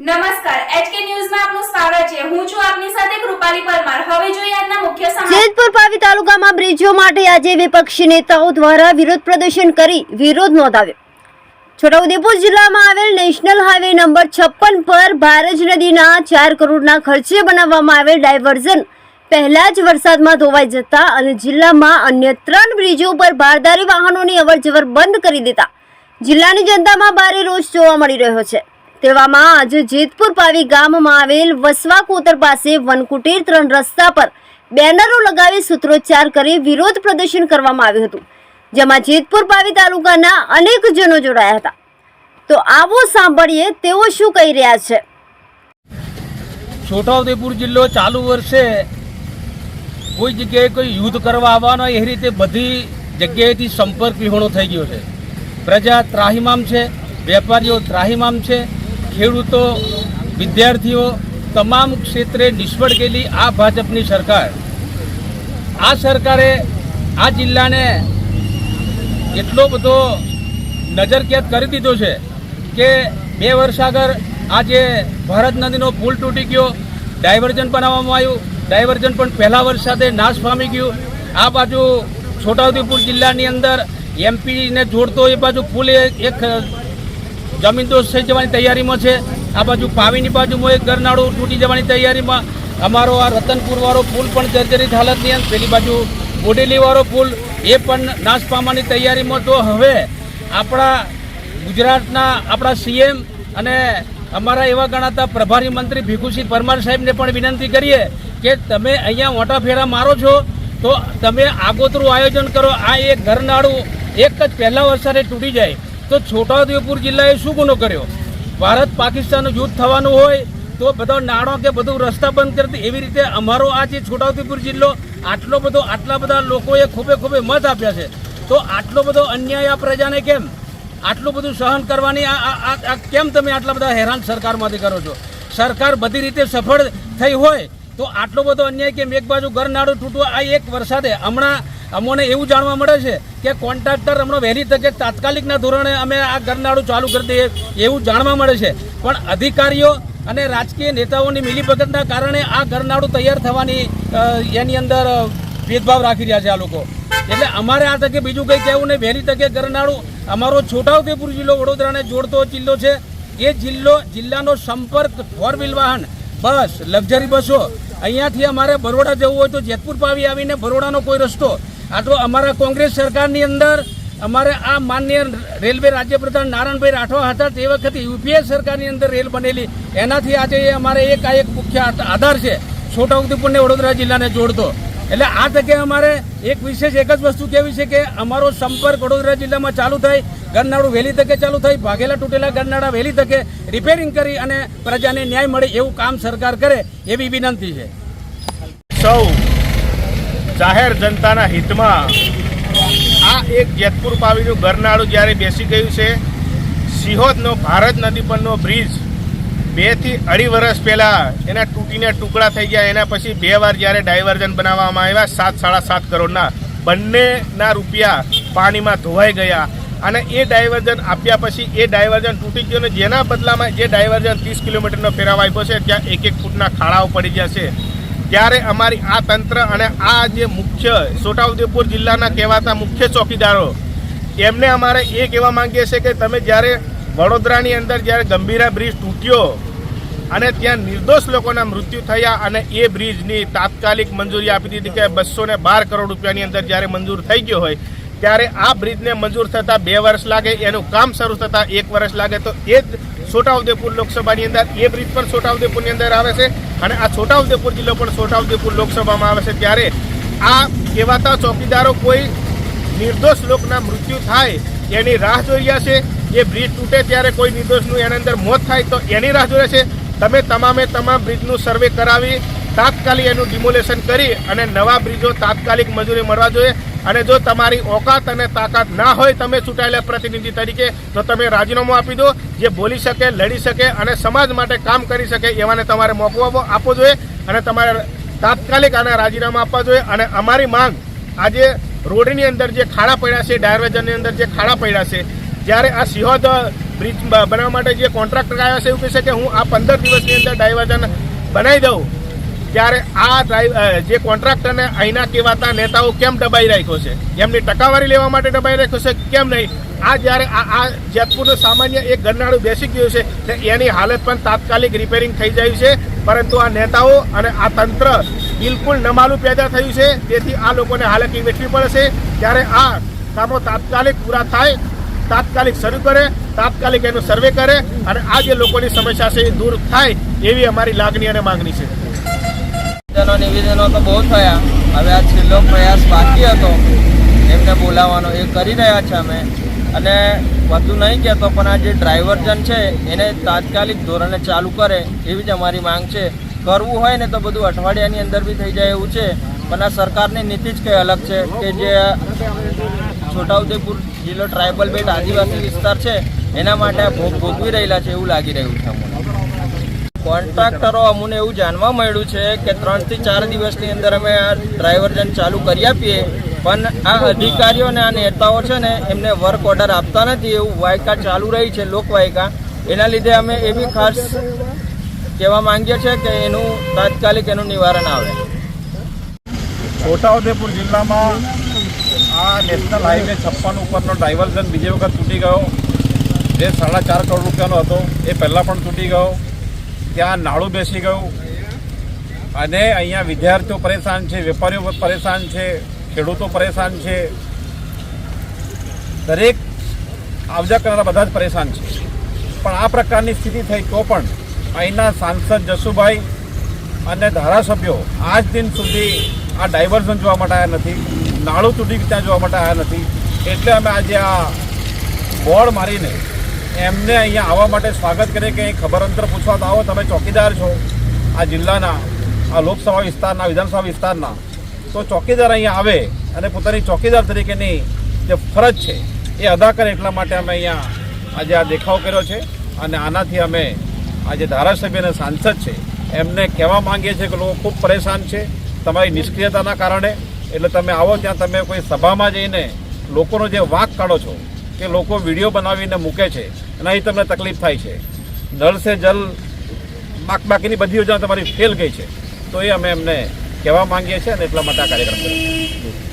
નમસ્કાર, એચકે ન્યૂઝમાં આપનું સ્વાગત છે. પાવી તાલુકામાં બ્રિજો માટે આજે વિપક્ષી નેતાઓ દ્વારા વિરોધ પ્રદર્શન કરી વિરોધ નોંધાવ્યો. છોટાઉદેપુર જિલ્લામાં આવેલ નેશનલ હાઈવે નંબર છપ્પન પર ભારજ નદીના ચાર કરોડના ખર્ચે બનાવવામાં આવેલ ડાયવર્ઝન પહેલા જ વરસાદમાં ધોવાઈ જતા અને જિલ્લામાં અન્ય ત્રણ બ્રિજો પર ભારદારી વાહનોની અવરજવર બંધ કરી દેતા જિલ્લાની જનતામાં ભારે રોષ જોવા મળી રહ્યો છે. તેવામાં આજે જેતપુર પાવી ગામમાં આવેલ વસવા કોતર પાસે વનકુટીર ત્રણ રસ્તા પર બેનરો લગાવી સૂત્રોચ્ચાર કરી વિરોધ પ્રદર્શન કરવામાં આવ્યું હતું, જેમાં જેતપુર પાવી તાલુકાના અનેક જનો જોડાયા હતા. તો આવો સાંભળીએ તેઓ શું કહી રહ્યા છે. છોટાઉદેપુર જિલ્લો ચાલુ વર્ષે કોઈ જગ્યાએ કોઈ યુદ્ધ કરવા આવવાનો એ રીતે બધી જગ્યાએથી સંપર્ક વિહોણો થઈ ગયો છે. પ્રજા ત્રાહિમામ છે, વેપારીઓ ત્રાહિમામ છે ખેડૂતો, વિદ્યાર્થીઓ તમામ ક્ષેત્રે નિષ્ફળ ગયેલી આ ભાજપની સરકાર. આ સરકારે આ જિલ્લાને એટલો બધો નજરકેદ કરી દીધો છે કે બે વર્ષ આગળ આ જે ભારત નદીનો પુલ તૂટી ગયો ડાયવર્ઝન બનાવવામાં આવ્યું ડાયવર્ઝન પણ પહેલા વરસાદે નાશ પામી ગયું. આ બાજુ છોટાઉદેપુર જિલ્લાની અંદર એમપીને જોડતો એ બાજુ પુલ એક જમીન દોષ થઈ જવાની તૈયારીમાં છે. આ બાજુ પાવીની બાજુમાં એક ગરનાળું તૂટી જવાની તૈયારીમાં. અમારો આ રતનપુરવાળો પુલ પણ જર્જરિત હાલતની અંદર. પેલી બાજુ બોડેલીવાળો પુલ, એ પણ નાશ પામવાની તૈયારીમાં તો હવે આપણા ગુજરાતના આપણા સીએમ અને અમારા એવા ગણાતા પ્રભારી મંત્રી ભીખુસિંહ પરમાર સાહેબને પણ વિનંતી કરીએ કે તમે અહીંયા મોટા ફેરા મારો છો તો તમે આગોતરું આયોજન કરો. આ એક ઘરનાળું એક જ પહેલા વરસાદે તૂટી જાય. તો છોટાઉદેપુર જિલ્લાએ શું ગુનો કર્યો? ભારત પાકિસ્તાનનું યુદ્ધ થવાનું હોય તો બધો નાણો કે બધું રસ્તા બંધ કરતી એવી રીતે અમારો આ જે છોટાઉદેપુર જિલ્લો, આટલો બધો, આટલા બધા લોકોએ ખૂબે ખૂબે મત આપ્યા છે. તો આટલો બધો અન્યાય આ પ્રજાને કેમ? આટલું બધું સહન કરવાની આ કેમ તમે આટલા બધા હેરાન સરકારમાંથી કરો છો? સરકાર બધી રીતે સફળ થઈ હોય તો આટલો બધો અન્યાય કેમ? એક બાજુ ઘરનાળું તૂટવા, આ એક વરસાદે હમણાં અમોને એવું જાણવા મળે છે કે કોન્ટ્રાક્ટર હમણાં વહેલી તકે તાત્કાલિકના ધોરણે અમે આ ઘરનાળું ચાલુ કરી દઈએ એવું જાણવા મળે છે. પણ અધિકારીઓ અને રાજકીય નેતાઓની મિલીભગતના કારણે આ ઘરનાળું તૈયાર થવાની એની અંદર ભેદભાવ રાખી રહ્યા છે આ લોકો. એટલે અમારે આ તકે બીજું કંઈ કહેવું નહીં. વહેલી તકે ગરનાળું અમારો છોટાઉદેપુર જિલ્લો વડોદરાને જોડતો જિલ્લો છે. એ જિલ્લો, જિલ્લાનો સંપર્ક ફોર વ્હીલ વાહન, બસ, લક્ઝરી બસો. અહીંયાથી અમારે બરોડા જવું હોય તો જેતપુર પાવી આવીને બરોડાનો કોઈ રસ્તો આ તો અમારા કોંગ્રેસ સરકારની અંદર અમારે આ માન્ય રેલવે રાજ્યપ્રધાન નારાયણભાઈ રાઠવા હતા તે વખતે યુપીએ સરકારની અંદર રેલ બનેલી. એનાથી આજે એ અમારે એક આ એક મુખ્ય આધાર છે, છોટાઉદેપુરને વડોદરા જિલ્લાને જોડતો. એટલે આ તકે અમારે એક વિશેષ એક જ વસ્તુ કહેવી છે કે અમારો સંપર્ક વડોદરા જિલ્લામાં ચાલુ થાય, ગરનાળું વહેલી તકે ચાલુ થાય, ભાગેલા તૂટેલા ગરનાળા વહેલી તકે રિપેરિંગ કરી અને પ્રજાને ન્યાય મળે એવું કામ સરકાર કરે એવી વિનંતી છે. સૌ જાહેર જનતાના હિતમાં આ એક જેતપુર પાવીનું ગરનાળું જ્યારે બેસી ગયું છે સિહોદનો ભારત નદી પરનો બ્રિજ બેથી અઢી વર્ષ પહેલાં એના તૂટીને ટુકડા થઈ ગયા, એના પછી બે વાર જ્યારે ડાયવર્ઝન બનાવવામાં આવ્યા, સાત, સાડા સાત કરોડના બંનેના રૂપિયા પાણીમાં ધોવાઈ ગયા અને એ ડાયવર્ઝન આપ્યા પછી એ ડાયવર્ઝન તૂટી ગયું અને જેના બદલામાં જે ડાયવર્ઝન ત્રીસ કિલોમીટરનો ફેરાવ આપ્યો છે, ત્યાં એક એક ફૂટના ખાડાઓ પડી ગયા છે. ત્યારે અમારી આ તંત્ર અને આ જે મુખ્ય છોટાઉદેપુર જિલ્લાના કહેવાતા મુખ્ય ચોકીદારો, એમને અમારે એ કહેવા માંગીએ છીએ કે તમે જ્યારે વડોદરાની અંદર જ્યારે ગંભીરા બ્રિજ તૂટ્યો અને ત્યાં નિર્દોષ લોકોના મૃત્યુ થયા અને એ બ્રિજની તાત્કાલિક મંજૂરી આપી દીધી કે બસો ને બાર કરોડ રૂપિયાની અંદર જ્યારે મંજૂર થઈ ગયો હોય, ત્યારે આ બ્રિજને મંજૂર થતાં બે વર્ષ લાગે, એનું કામ શરૂ થતાં એક વર્ષ લાગે, તો એ જ છોટાઉદેપુર લોકસભાની અંદર, એ બ્રિજ પણ છોટાઉદેપુરની અંદર આવે છે. અને આ છોટાઉદેપુર જિલ્લો પણ છોટાઉદેપુર લોકસભામાં આવે છે ત્યારે આ કહેવાતા ચોકીદારો કોઈ નિર્દોષ લોકના મૃત્યુ થાય એની રાહ જોઈ રહ્યા છે. એ બ્રિજ તૂટે ત્યારે કોઈ નિર્દોષનું એની અંદર મોત થાય તો એની રાહ જોઈ છે. તમે તમામે તમામ બ્રિજનું સર્વે કરાવી, તાત્કાલિક એનું ડિમોલેશન કરી અને નવા બ્રિજો તાત્કાલિક મંજૂરી મળવા જોઈએ. અને જો તમારી ઓકાત અને તાકાત ના હોય, તમે ચૂંટાયેલા પ્રતિનિધિ તરીકે, તો તમે રાજીનામું આપી દો. જે બોલી શકે, લડી શકે અને સમાજ માટે કામ કરી શકે, એવાને તમારે મોકો આપવો- જોઈએ અને તમારે તાત્કાલિક આના રાજીનામા આપવા જોઈએ. અને અમારી માંગ, આજે રોડની અંદર જે ખાડા પડ્યા છે ડાયરવેજનની અંદર જે ખાડા પડ્યા છે, જ્યારે આ સિંહોદ બ્રિજ બનાવવા માટે જે કોન્ટ્રાક્ટર આવ્યા છે, એવું કહે કે હું આ પંદર દિવસની અંદર ડાયવર્જન બનાવી દઉં. ત્યારે આ જે કોન્ટ્રાક્ટરને અહીંના કહેવાતા નેતાઓ કેમ દબાઈ રાખ્યો છે? એમની ટકાવારી લેવા માટે દબાઈ રાખ્યો છે કેમ નહીં? આ જ્યારે આ આ જેતપુરનું સામાન્ય એક ગરનાળું બેસી ગયું છે એની હાલત પણ તાત્કાલિક રિપેરિંગ થઈ જાય છે. પરંતુ આ નેતાઓ અને આ તંત્ર બિલકુલ નમાલું પેદા થયું છે. તેથી આ લોકોને હાલાકી વેઠવી પડશે? ત્યારે આ કામો તાત્કાલિક પૂરા થાય, તાત્કાલિક શરૂ કરે, તાત્કાલિક એનો સર્વે કરે અને આ જે લોકોની સમસ્યા છે એ દૂર થાય એવી અમારી લાગણી અને માંગણી છે. નિવેદનો નિવેદનો તો બહુ થયા. હવે આ છેલ્લો પ્રયાસ બાકી હતો. એમને બોલાવવાનો, એ કરી રહ્યા છે અમે. અને વધુ નહીં કહેતો, પણ આ જે ડ્રાઈવરજન છે, એને તાત્કાલિક ધોરણે ચાલુ કરે, એવી જ અમારી માંગ છે. કરવું હોય ને તો બધું અઠવાડિયાની અંદર બી થઈ જાય એવું છે. પણ આ સરકારની નીતિ જ કંઈ અલગ છે કે જે છોટાઉદેપુર જિલ્લો ટ્રાઇબલ બેલ્ટ આદિવાસી વિસ્તાર છે, એના માટે ભોગ ભોગવી રહેલા છે એવું લાગી રહ્યું છે કોન્ટ્રાક્ટરો અમને એવું જાણવા મળ્યું છે કે ત્રણથી ચાર દિવસની અંદર અમે આ ડ્રાઈવરજન ચાલુ કરી આપીએ, પણ આ અધિકારીઓ અને આ નેતાઓ છે ને, એમને વર્ક ઓર્ડર આપતા નથી. એવું વાયકા ચાલુ રહી છે લોકવાયકા એના લીધે અમે એ બી ખાસ કહેવા માંગીએ છીએ કે એનું તાત્કાલિક એનું નિવારણ આવે. છોટાઉદેપુર જિલ્લામાં આ નેશનલ હાઈવે છપ્પન ઉપરનો ડાયવર્ઝન બીજી વખત તૂટી ગયો. જે સાડા ચાર કરોડ રૂપિયાનો હતો, એ પહેલાં પણ તૂટી ગયો. ત્યાં નાળું બેસી ગયું. અને અહીંયા વિદ્યાર્થીઓ પરેશાન છે, વેપારીઓ પરેશાન છે, ખેડૂતો પરેશાન છે. દરેક આવજા કરનારા બધા જ પરેશાન છે. પણ આ પ્રકારની સ્થિતિ થઈ તો પણ અહીંના સાંસદ જસુભાઈ અને ધારાસભ્યો આજ દિન સુધી આ ડાયવર્ઝન જોવા માટે આવ્યા નથી, નાળું તૂટી ત્યાં જોવા માટે આવ્યા નથી. એટલે અમે આજે આ બોર્ડ મારીને એમને અહીંયા આવવા માટે સ્વાગત કરે કે ખબર અંતર પૂછવા તો આવો, તમે ચોકીદાર છો આ જિલ્લાના, આ લોકસભા વિસ્તારના, વિધાનસભા વિસ્તારના. તો ચોકીદાર અહીંયા આવે અને પોતાની ચોકીદાર તરીકેની જે ફરજ છે એ અદા કરે એટલા માટે અમે અહીંયા આજે આ દેખાવ કર્યો છે અને આનાથી અમે આ જે ધારાસભ્ય અને સાંસદ છે એમને કહેવા માંગીએ છીએ કે લોકો ખૂબ પરેશાન છે તમારી નિષ્ક્રિયતાના કારણે. એટલે તમે આવો, ત્યાં તમે કોઈ સભામાં જઈને લોકોનો જે વાંક કાઢો છો કે લોકો વીડિયો બનાવીને મૂકે છે અને અહીં તમને તકલીફ થાય છે. નળ સે જલ બાક બાકીની બધી યોજના તમારી ફેલ ગઈ છે. તો એ અમે એમને કહેવા માંગીએ છીએ અને એટલા માટે આ કાર્યક્રમ કર્યો